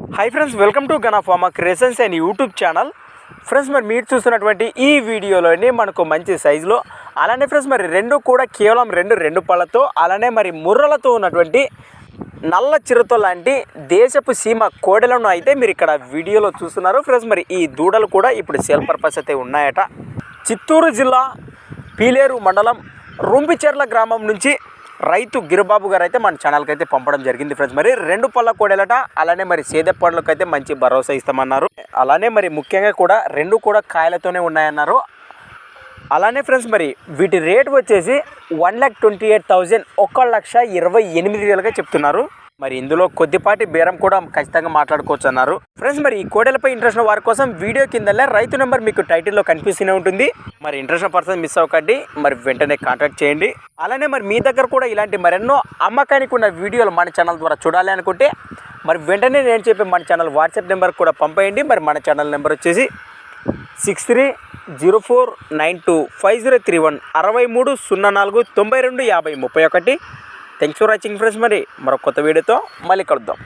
Hi friends welcome to Gana pharma creations and YouTube channel friends మరి మీరు చూస్తున్నటువంటి ఈ వీడియోలోని మనకు మంచి సైజులో అలానే ఫ్రెండ్స్ మరి రెండు కూడా కేవలం రెండు రెండు పళ్ళతో అలానే మరి ముర్రలతో ఉన్నటువంటి నల్ల చిరుత లాంటి దేశపు సీమ కోడెలను అయితే మీరు ఇక్కడ వీడియోలో చూస్తున్నారు. ఫ్రెండ్స్ మరి ఈ దూడలు కూడా ఇప్పుడు సేల్ పర్పస్ అయితే ఉన్నాయట. చిత్తూరు జిల్లా పీలేరు మండలం రుంపిచెర్ల గ్రామం నుంచి రైతు గిరిబాబు గారు అయితే మన ఛానల్కి అయితే పంపడం జరిగింది ఫ్రెండ్స్. మరి రెండు పళ్ళ కోడేలట అలానే మరి సేదె పండ్లకు అయితే మంచి భరోసా ఇస్తామన్నారు. అలానే మరి ముఖ్యంగా కూడా రెండు కూడా కాయలతోనే ఉన్నాయన్నారు. అలానే ఫ్రెండ్స్ మరి వీటి రేట్ వచ్చేసి one lakh twenty eight thousand ఒక లక్ష ఇరవై ఎనిమిది వేలుగా చెప్తున్నారు. మరి ఇందులో కొద్దిపాటి బేరం కూడా ఖచ్చితంగా మాట్లాడుకోవచ్చు అన్నారు ఫ్రెండ్స్ మరి ఈ కోడెలపై ఇంట్రెస్ట్ ఉన్న వారి కోసం వీడియో కిందలే రైతు నెంబర్ మీకు టైటిల్లో కనిపిస్తూనే ఉంటుంది. మరి ఇంట్రెస్ట్ పర్సన్ మిస్ అవ్వకండి. మరి వెంటనే కాంటాక్ట్ చేయండి. అలానే మరి మీ దగ్గర కూడా ఇలాంటి మరెన్నో అమ్మకానికి ఉన్న వీడియోలు మన ఛానల్ ద్వారా చూడాలి అనుకుంటే మరి వెంటనే నేను చెప్పే మన ఛానల్ వాట్సాప్ నెంబర్ కూడా పంపేయండి. మరి మన ఛానల్ నెంబర్ వచ్చేసి six three zero four nine two five zero three one అరవై మూడు సున్నా నాలుగు తొంభై రెండు యాభై ముప్పై ఒకటి. థ్యాంక్స్ ఫర్ వాచింగ్ ఫ్రెండ్స్ మరి మరొక కొత్త వీడియోతో మళ్ళీ కలుద్దాం.